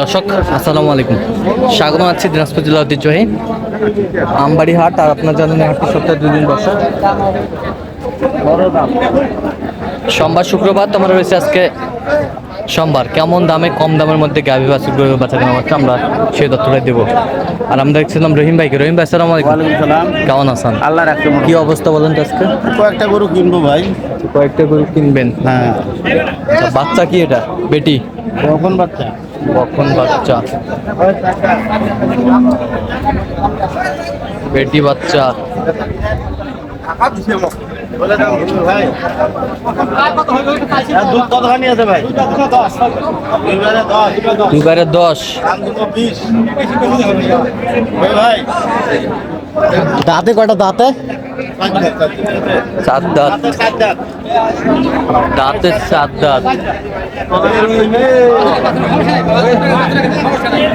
দর্শক, আসসালামু আলাইকুম। স্বাগত আছি দিনাজপুর জেলা ঐতিহ্যবাহী আমবাড়ি হাট আর আপনার জানেন হাটটি সপ্তাহে দুদিন বসে। সোমবার, শুক্রবার তোমার রয়েছে আজকে সোমবার কেমন দামে কম দামের মধ্যে গাভী বাছুর গরু বাচ্চা কেনা হচ্ছে আমরা সেই তথ্যটাই দেবো। আর আমরা দেখছিলাম রহিম ভাইকে। রহিম ভাই আসসালামু আলাইকুম। সালাম। কেমন আছেন? আল্লাহ রাখতে কি অবস্থা বলেন তো আজকে? কয়েকটা গরু কিনবো ভাই। কয়েকটা গরু কিনবেন? হ্যাঁ। আচ্ছা, বাচ্চা কি এটা? বেটি? কখন বাচ্চা? কখন বাচ্চা? বেটি বাচ্চা। দুইবারে দশ। দাঁতে কটা দাঁতে? চার দাঁত। সাত দাঁত দাঁতে চার দাঁত।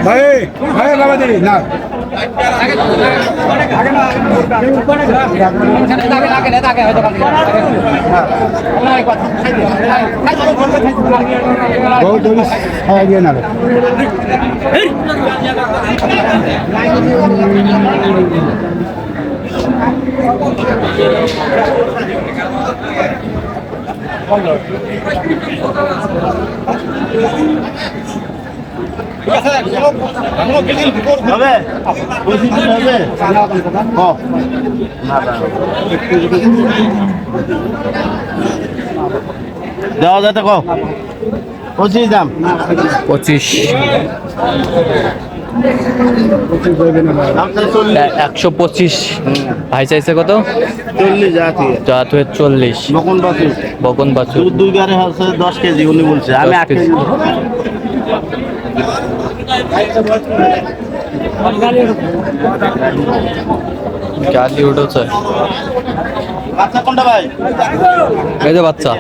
ভাই ভাই বাবা দি না। না হবে পঁচিশ দিন হবে হ। দেওয়া যাতে কো পঁচিশ দাম। পঁচিশ। একশো পঁচিশ। ভাই চাইছে কত? চল্লিশ জাত হয়ে চল্লিশ। বকন বাছুর। বকন বাছুর। দুই গাড়ি হচ্ছে দশ কেজি উনি বলছে। আমি আট কেজি। গালি উঠেছে। বাচ্চা কোনটা ভাই? এই যে বাচ্চা।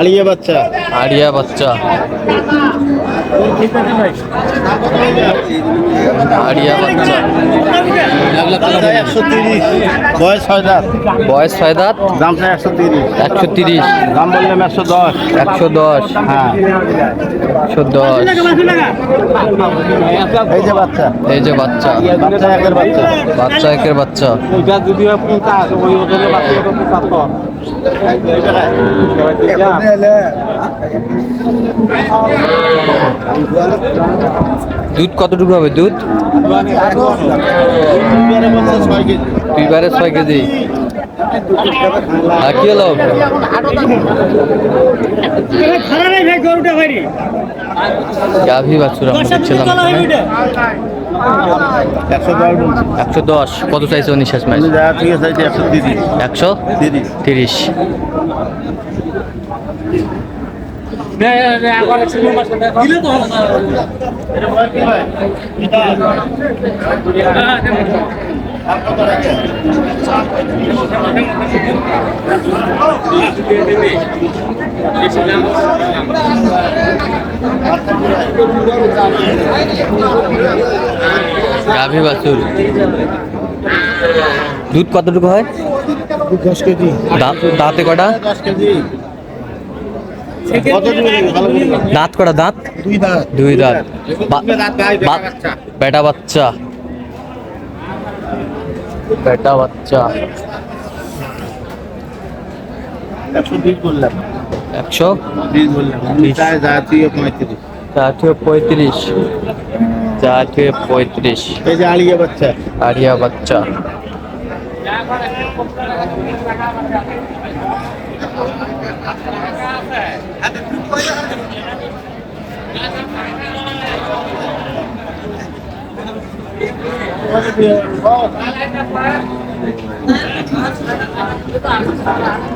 আলিয়া বাচ্চা। আড়িয়া বাচ্চা। আড়িয়া বাচ্চা। একশো তিরিশ। বয়স ছয় দাঁত। বয়স ছয় দাঁত। দাম চাই একশো তিরিশ। একশো তিরিশ। দাম বললাম একশো দশ। একশো দশ। হ্যাঁ। একশো দশ। এই যে বাচ্চা। এই যে বাচ্চা। বাচ্চা একের বাচ্চা। বাচ্চা একের বাচ্চা। দুধ কতটুকু হবে? দুধ? দুইবারে বাচ্চা ছয় কেজি। কি হলো? গাভী বাছুর দেখছিলাম। একশো দশ কত চাইছে উনি শেষ আছে একশো তিরিশ। তিরিশ। গাভী বাছুর। দুধ কতটুকু হয়? দশ কেজি। দাঁত দাঁতে কটা। দাঁত কটা দাঁত? দুই দাঁত। দুই দাঁত। বেটা বাচ্চা। বেটা বাচ্চা বেটা বাচ্চা একশো বিশ বললাম একশো বিশ বললাম বিশ। চাই জাতীয় পঁয়ত্রিশ চারটে পঁয়ত্রিশ চারটে পঁয়ত্রিশ এই যে আলিয়া বাচ্চা আরিয়া বাচ্চা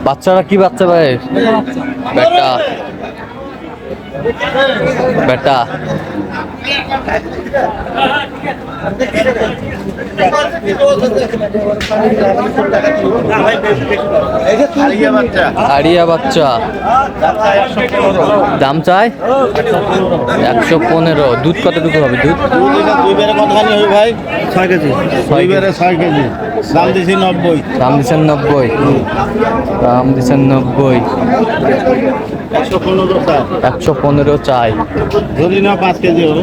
বাচ্চারা কি বাচ্চা ভাই? বেটা। বেটা। আড়িয়া বাচ্চা দাম চাই? একশো পনেরো। দুধ কতটুকু হবে? দুধ? দুই বেড়ে কতখানি হবে ভাই ছয় কেজি দুই বেড়ে ছয় কেজি। দাম দিছি নব্বই। দাম দিচ্ছেন নব্বই। দাম দিচ্ছেন নব্বই। একশো পনেরো একশো পনেরো চাই। ধরি না পাঁচ কেজি হবে।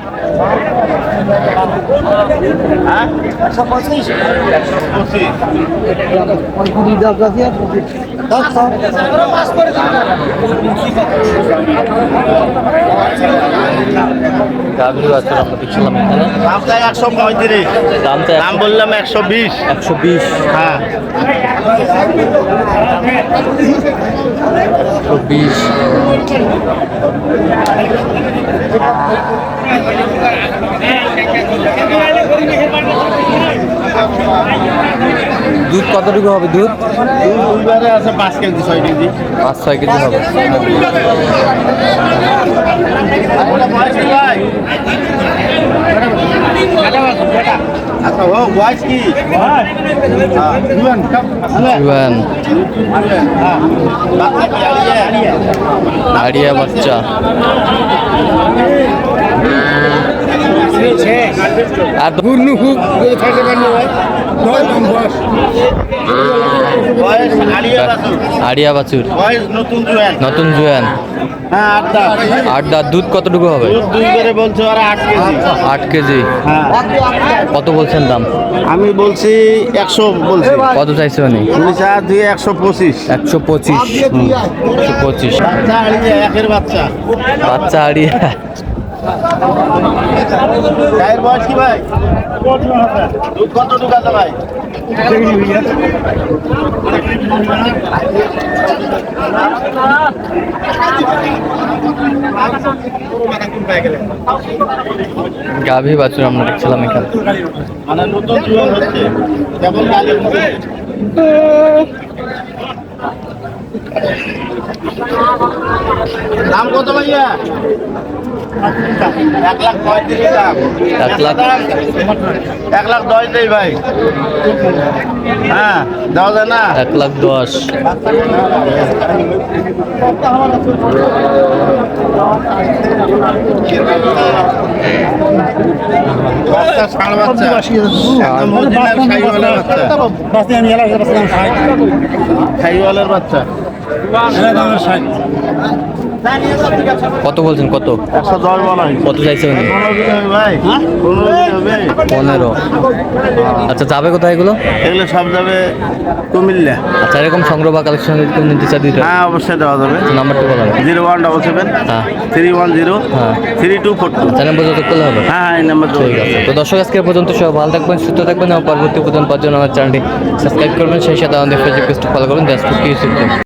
একশো পঁচিশ একশো পঁচিশ একশো পঁয়ত্রিশ। দাম বললাম একশো বিশ। একশো বিশ। হ্যাঁ। একশো বিশ। দুধ কতটুকু হবে দুধ? দুইবারে আছে পাঁচ কেজি ছয় কেজি। পাঁচ ছয় কেজি হবে। আচ্ছা আড়িয়া? বাচ্চা। আর পূর্ণ খুব থাকে আড়িয়া বাছুর। নতুন জুয়ান। নতুন জুয়ান। হ্যাঁ আট দাঁত। দুধ কতটুকু হবে? দুধ করে বলছো আর আট কেজি। আট কেজি। হ্যাঁ। কত বলছেন দাম? আমি বলছি একশো বলছি। কত চাইছে উনি? উনিশ আর দুই একশো পঁচিশ। একশো পঁচিশ। একশো পঁচিশ। বাচ্চা আড়িয়া বাচ্চা। বাচ্চা আড়িয়া গায়ের বয়স কি ভাই? দুধ কত ভাই? গাভী বাছুর আমরা দেখছিলাম এখানে। মানে নতুন হচ্ছে। গালি দাম কত ভাইয়া? এক লাখ পঁয়ত্রিশ দাম। এক লাখ। এক লাখ দশ দেই ভাই। হ্যাঁ দেওয়া যায় না? এক লাখ দশ। বাচ্চা কত বলছেন কত? কত চাইছে উনি? পনেরো। আচ্ছা যাবে কোথায় এগুলো? এগুলো সব যাবে কুমিল্লা। আচ্ছা এরকম সংগ্রহ বা কালেকশন নিতে চায় দিতে হ্যাঁ অবশ্যই দেওয়া যাবে। নাম্বারটা বলা হবে জিরো ওয়ান ডাবল সেভেন হ্যাঁ। থ্রি ওয়ান জিরো হ্যাঁ। Three two four two. Channel পর্যন্ত করলে হবে? হ্যাঁ হ্যাঁ এই নাম্বার ঠিক আছে। তো দর্শক আজকে পর্যন্ত সব ভালো থাকবেন সুস্থ থাকবেন এবং পরবর্তী পর্যন্ত পাওয়ার জন্য আমার চ্যানেলটি সাবস্ক্রাইব করবেন সেই সাথে আমাদের ফেসবুক পেজটি ফলো করবেন দেশ ইউটিউব